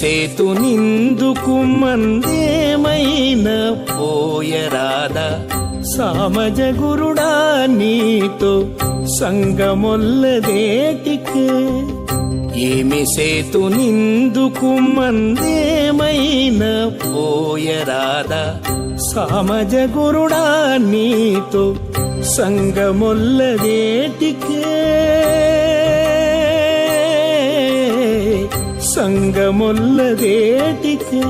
సేతు నిందుకు మందేమైన పోయరాదా సామజ గురుడా నీతో సంగమొల్లదేటికే. ఏమి సేతు నిందుకు మందేమైన పోయరాదా సామజ గురుడా నీతో సంగమొల్లదేటికే. సంగమొల్లదేటికే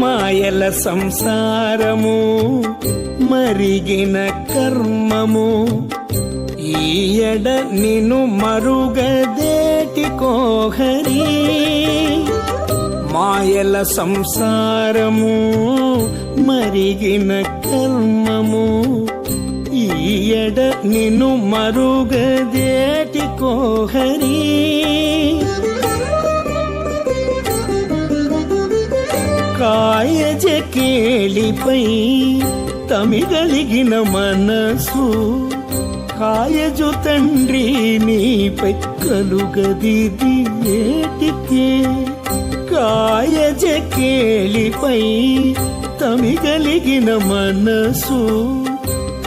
మాయల సంసారము మరిగిన కర్మము ఈయడ నిను మరుగదేటి కోహరి? మాయల సంసారము మరిగిన కర్మము ఈయడ నిను మరుగదేటి కోహరి? కాయజ కేళిపై తమిగలిగిన మనసు కాయజు తండ్రి పెక్కలు గదిది ఏటికే. కాయజ కేళిపై తమిగలిగిన మనసు.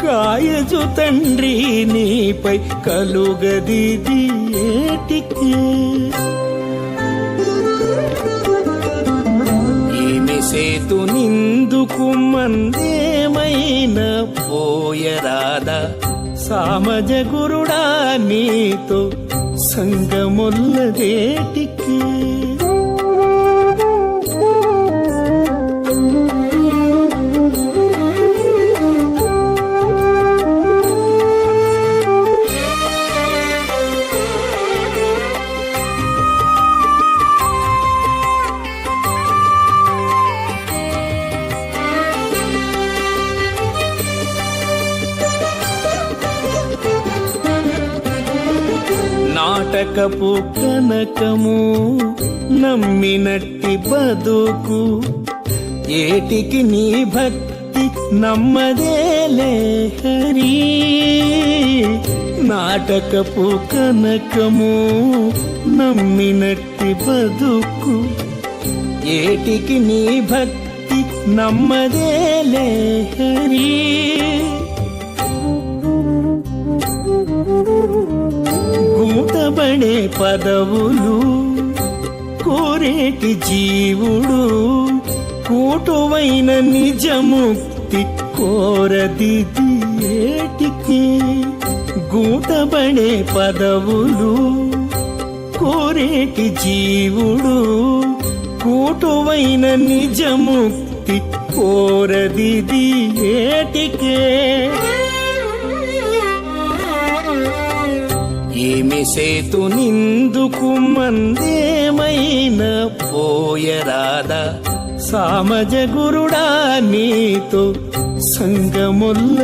కాయజు తండ్రి నీపై కలుగదిది ఏటికే. ఏమి సేతు నిందుకు మందేమైన పోయరాదా? సామజ గురుడా నీతో సంగముల్లదేటికి నాటకపు కనకము నమ్మినట్టి బతుకు ఏటికి నీ భక్తి నమ్మదేలే హరి. నాటకపు కనకము నమ్మినట్టి బతుకు ఏటికి నీ భక్తి నమ్మదేలే హరి. పదవులు కోరేటి జీవుడు కూటువైన నిజముక్తి కోరదిది ఏటికి? గూటబడే పదవులు కోరేటి జీవుడు కూటువైన నిజముక్తి కోరదిది ఏటికే? ఏమి సేతు నిందుకు మందేమైనా పోయరాదా? సామజ గురుడా నీతో సంగముల్లదేటికే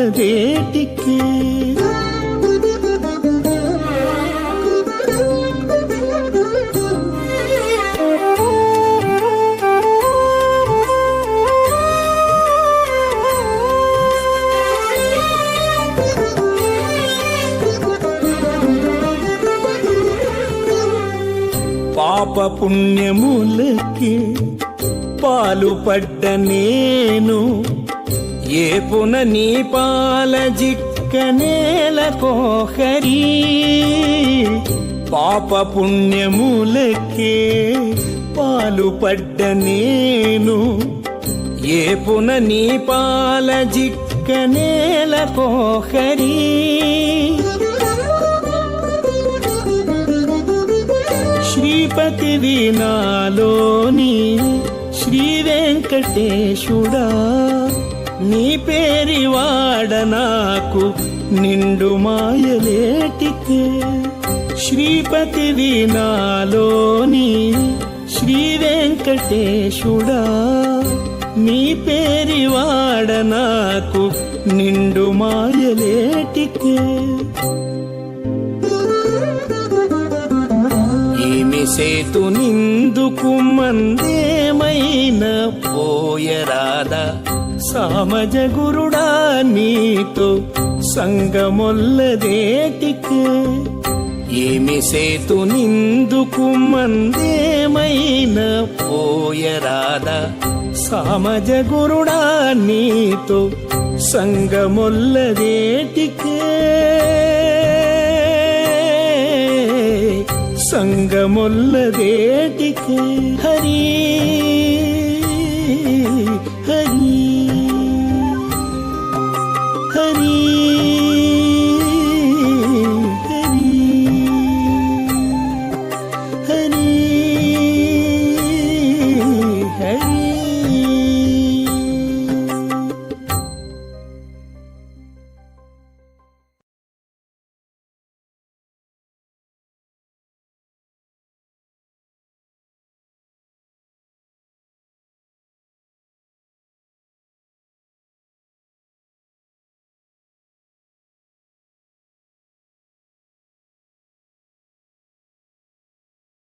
పాప పుణ్యములకి పాలు పడ్డ నేను ఏ పున నీ పాల జిక్క నేల కోహరి. పాప పుణ్యములకే పాలు పడ్డ నేను ఏ పున నీ పాల జిక్క నేల కోహరీ. శ్రీపతి వీణాలోని శ్రీ వెంకటేశుడా నీ పేరి వాడ నాకు నిండు మాయలేటికే. శ్రీపతి వీణాలోని శ్రీ వెంకటేశుడా నీ పేరి వాడ నాకు నిండు మాయలేటికే. సేతు నిందుకు మందేమైన పోయరాదా సామజ గురుడా నీతో సంగమొల్లదేటికే. ఏమి సేతు నిందుకు మందేమైన పోయరాదా సామజ గురుడా నీతో సంగమొల్లదేటికే. సంగమొల్ల దేటికి హరీ